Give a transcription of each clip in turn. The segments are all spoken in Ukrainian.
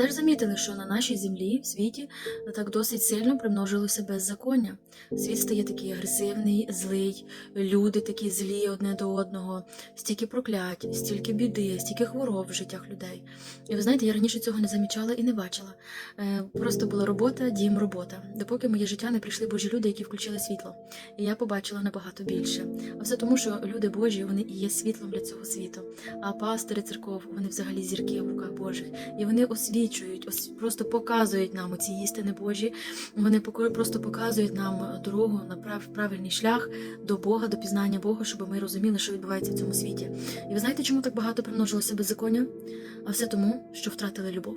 теж замітили, що на нашій землі в світі так досить сильно примножилося беззаконня. Світ стає такий агресивний, злий, люди такі злі одне до одного, стільки проклять, стільки біди, стільки хвороб в життях людей. І ви знаєте, я раніше цього не замічала і не бачила. Е, Просто була робота, дім, робота. Допоки моє життя не прийшли Божі люди, які включили світло. І я побачила набагато більше. А все тому, що люди Божі вони і є світлом для цього світу. А пастори церков вони взагалі зірки в руках Божих. І вони освічують, ос- просто показують нам ці істини Божі. Вони просто показують нам дорогу на прав- правильний шлях до Бога, до пізнання Бога, щоб ми розуміли, що відбувається в цьому світі. І ви знаєте, чому так багато примножилося беззаконня? А все тому, що втратили любов.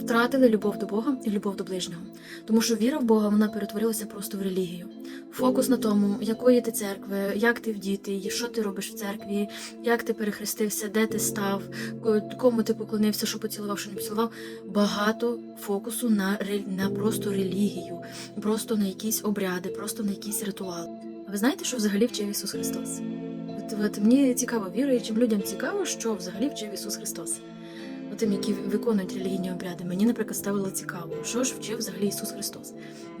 Втратили любов до Бога і любов до ближнього. Тому що віра в Бога вона перетворилася просто в релігію. Фокус на тому, якої ти церкви, як ти вдітий, що ти робиш в церкві, як ти перехрестився, де ти став, кому ти поклонився, що поцілував, що не поцілував. Багато фокусу на, на просто релігію, просто на якісь обряди, просто на якісь ритуали. А ви знаєте, що взагалі вчив Ісус Христос? От, от мені цікаво, віруючим людям цікаво, що взагалі вчив Ісус Христос. От Тим, які виконують релігійні обряди, мені, наприклад, ставило цікаво, що ж вчив взагалі Ісус Христос.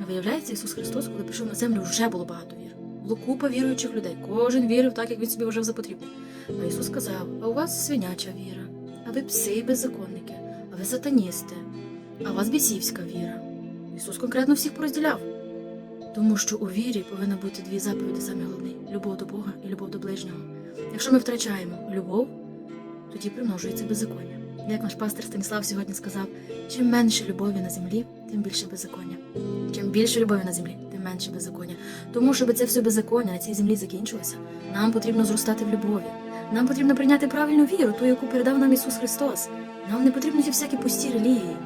Виявляється, Ісус Христос, коли прийшов на землю, вже було багато вір. Було купа віруючих людей. Кожен вірив так, як він собі вважав за потрібне. А Ісус сказав: а у вас свиняча віра, а ви пси і беззаконники, а ви сатаністи, а у вас бісівська віра. Ісус конкретно всіх порозділяв. Тому що у вірі повинна бути дві заповіді саме головні любов до Бога і любов до ближнього. Якщо ми втрачаємо любов, тоді примножується беззаконня. Як наш пастор Станіслав сьогодні сказав, чим менше любові на землі, тим більше беззаконня. Чим більше любові на землі, тим менше беззаконня. Тому, щоб це все беззаконня на цій землі закінчилося, нам потрібно зростати в любові. Нам потрібно прийняти правильну віру, ту, яку передав нам Ісус Христос. Нам не потрібні ті всякі пусті релігії.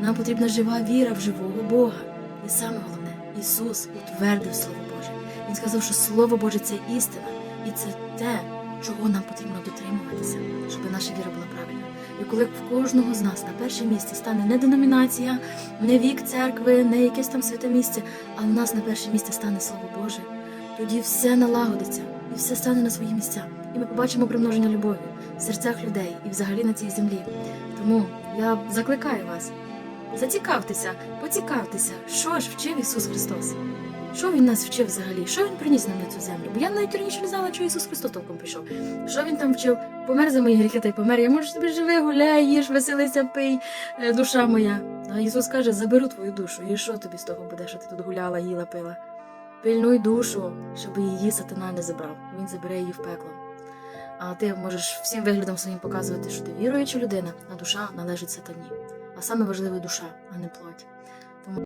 Нам потрібна жива віра в живого Бога. І саме головне, Ісус утвердив Слово Боже. Він сказав, що Слово Боже це істина, і це те, чого нам потрібно дотримуватися, щоб наша віра була. І коли в кожного з нас на перше місце стане не деномінація, не вік церкви, не якесь там святе місце, а в нас на перше місце стане Слово Боже, тоді все налагодиться і все стане на свої місця. І ми побачимо примноження любові в серцях людей і взагалі на цій землі. Тому я закликаю вас, зацікавтеся, поцікавтеся, що ж вчив Ісус Христос. Що він нас вчив взагалі? Що він приніс нам на цю землю? Бо я навіть раніше не знала, що Ісус Христос толком прийшов. Що він там вчив? Помер за мої гріхи та й помер. Я можу собі живи, гуляй, їж, веселися, пий, е, душа моя. А Ісус каже: заберу твою душу. І що тобі з того буде, що ти тут гуляла, їла, пила? Пильнуй душу, щоб її сатана не забрав. Він забере її в пекло. А ти можеш всім виглядом своїм показувати, що ти віруюча людина, а душа належить сатані. А саме важливе душа, а не плоть.